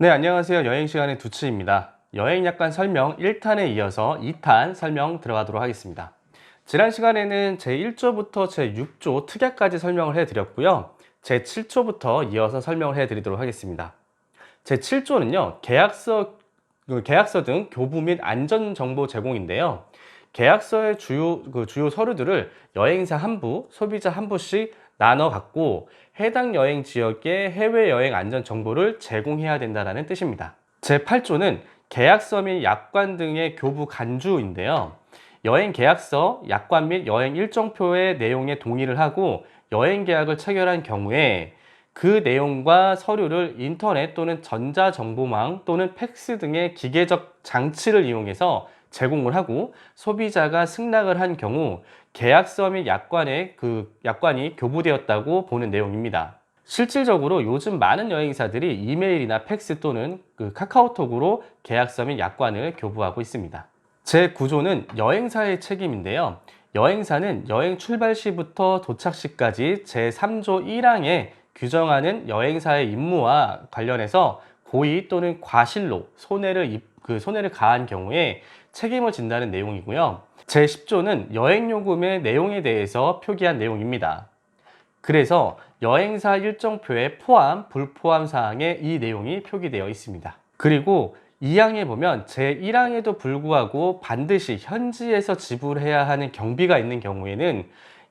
네, 안녕하세요. 여행 시간의 두치입니다. 여행 약관 설명 1탄에 이어서 2탄 설명 들어가도록 하겠습니다. 지난 시간에는 제 1조부터 제 6조 특약까지 설명을 해드렸고요. 제 7조부터 이어서 설명을 해드리도록 하겠습니다. 제 7조는요, 계약서, 그 계약서 등 교부 및 안전정보 제공인데요. 계약서의 주요, 그 주요 서류들을 여행사 한 부, 소비자 한 부씩 나눠 갖고 해당 여행 지역의 해외여행 안전 정보를 제공해야 된다는 뜻입니다. 제8조는 계약서 및 약관 등의 교부 간주인데요. 여행 계약서, 약관 및 여행 일정표의 내용에 동의를 하고 여행 계약을 체결한 경우에 그 내용과 서류를 인터넷 또는 전자정보망 또는 팩스 등의 기계적 장치를 이용해서 제공을 하고 소비자가 승낙을 한 경우 계약서 및 약관에 그 약관이 교부되었다고 보는 내용입니다. 실질적으로 요즘 많은 여행사들이 이메일이나 팩스 또는 그 카카오톡으로 계약서 및 약관을 교부하고 있습니다. 제 구조는 여행사의 책임인데요. 여행사는 여행 출발 시부터 도착 시까지 제3조 1항에 규정하는 여행사의 임무와 관련해서 고의 또는 과실로 손해를 입- 그 손해를 가한 경우에 책임을 진다는 내용이고요. 제10조는 여행 요금의 내용에 대해서 표기한 내용입니다. 그래서 여행사 일정표에 포함, 불포함 사항에 이 내용이 표기되어 있습니다. 그리고 2항에 보면 제1항에도 불구하고 반드시 현지에서 지불해야 하는 경비가 있는 경우에는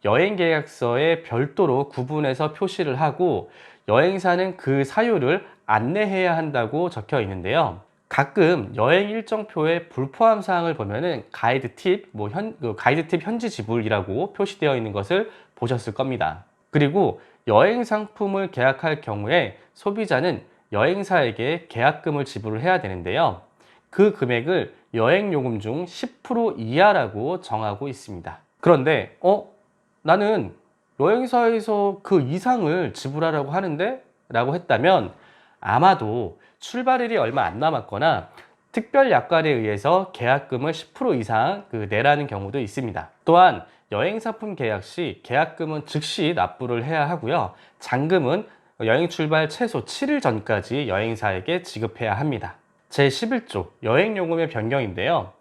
여행 계약서에 별도로 구분해서 표시를 하고 여행사는 그 사유를 안내해야 한다고 적혀 있는데요. 가끔 여행 일정표에 불포함 사항을 보면은 가이드 팁, 뭐 현, 그 가이드 팁 현지 지불이라고 표시되어 있는 것을 보셨을 겁니다. 그리고 여행 상품을 계약할 경우에 소비자는 여행사에게 계약금을 지불을 해야 되는데요. 그 금액을 여행 요금 중 10% 이하라고 정하고 있습니다. 그런데, 어, 나는 여행사에서 그 이상을 지불하라고 하는데? 라고 했다면 아마도 출발일이 얼마 안 남았거나 특별 약관에 의해서 계약금을 10% 이상 그 내라는 경우도 있습니다. 또한 여행사품 계약 시 계약금은 즉시 납부를 해야 하고요. 잔금은 여행 출발 최소 7일 전까지 여행사에게 지급해야 합니다. 제11조 여행요금의 변경인데요.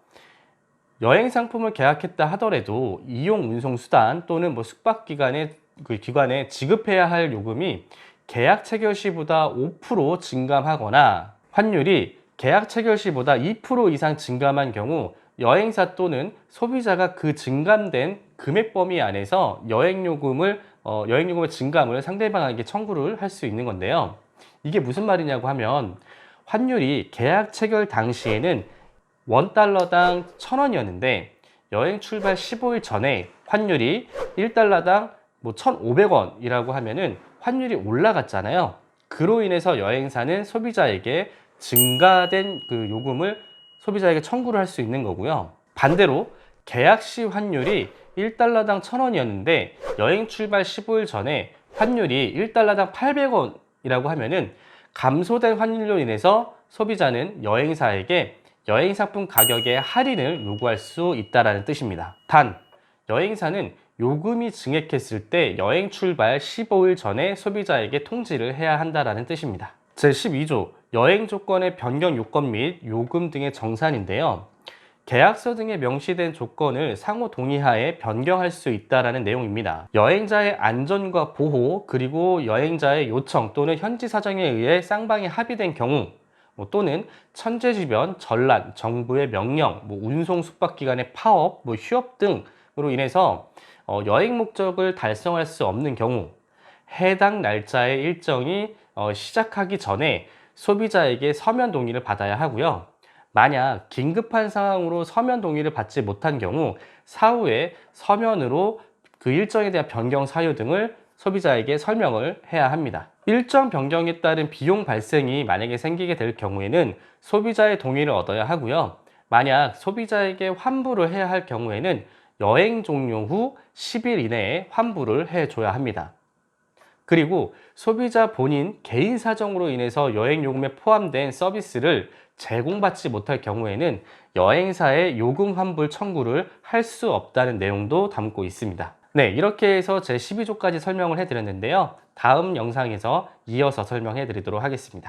여행 상품을 계약했다 하더라도 이용 운송 수단 또는 뭐 숙박 기간에 그 기관에 지급해야 할 요금이 계약 체결 시보다 5% 증감하거나 환율이 계약 체결 시보다 2% 이상 증감한 경우 여행사 또는 소비자가 그 증감된 금액 범위 안에서 여행 요금을 어, 여행 요금의 증감을 상대방에게 청구를 할 수 있는 건데요. 이게 무슨 말이냐고 하면 환율이 계약 체결 당시에는 원 달러당 천 원이었는데 여행 출발 15일 전에 환율이 1달러당 뭐 1,500원이라고 하면은 환율이 올라갔잖아요. 그로 인해서 여행사는 소비자에게 증가된 그 요금을 소비자에게 청구를 할 수 있는 거고요. 반대로 계약 시 환율이 1달러당 1,000원이었는데 여행 출발 15일 전에 환율이 1달러당 800원이라고 하면은 감소된 환율로 인해서 소비자는 여행사에게 여행 상품 가격의 할인을 요구할 수 있다라는 뜻입니다. 단 여행사는 요금이 증액했을 때 여행 출발 15일 전에 소비자에게 통지를 해야 한다라는 뜻입니다. 제12조 여행 조건의 변경 요건 및 요금 등의 정산인데요. 계약서 등에 명시된 조건을 상호 동의하에 변경할 수 있다라는 내용입니다. 여행자의 안전과 보호 그리고 여행자의 요청 또는 현지 사정에 의해 쌍방이 합의된 경우 뭐 또는 천재지변, 전란, 정부의 명령, 뭐 운송 숙박기관의 파업, 뭐 휴업 등으로 인해서 어, 여행 목적을 달성할 수 없는 경우 해당 날짜의 일정이 어, 시작하기 전에 소비자에게 서면 동의를 받아야 하고요. 만약 긴급한 상황으로 서면 동의를 받지 못한 경우 사후에 서면으로 그 일정에 대한 변경 사유 등을 소비자에게 설명을 해야 합니다. 일정 변경에 따른 비용 발생이 만약에 생기게 될 경우에는 소비자의 동의를 얻어야 하고요. 만약 소비자에게 환불을 해야 할 경우에는 여행 종료 후 10일 이내에 환불을 해줘야 합니다. 그리고 소비자 본인 개인 사정으로 인해서 여행 요금에 포함된 서비스를 제공받지 못할 경우에는 여행사의 요금 환불 청구를 할 수 없다는 내용도 담고 있습니다. 네, 이렇게 해서 제 12조까지 설명을 해드렸는데요. 다음 영상에서 이어서 설명해 드리도록 하겠습니다.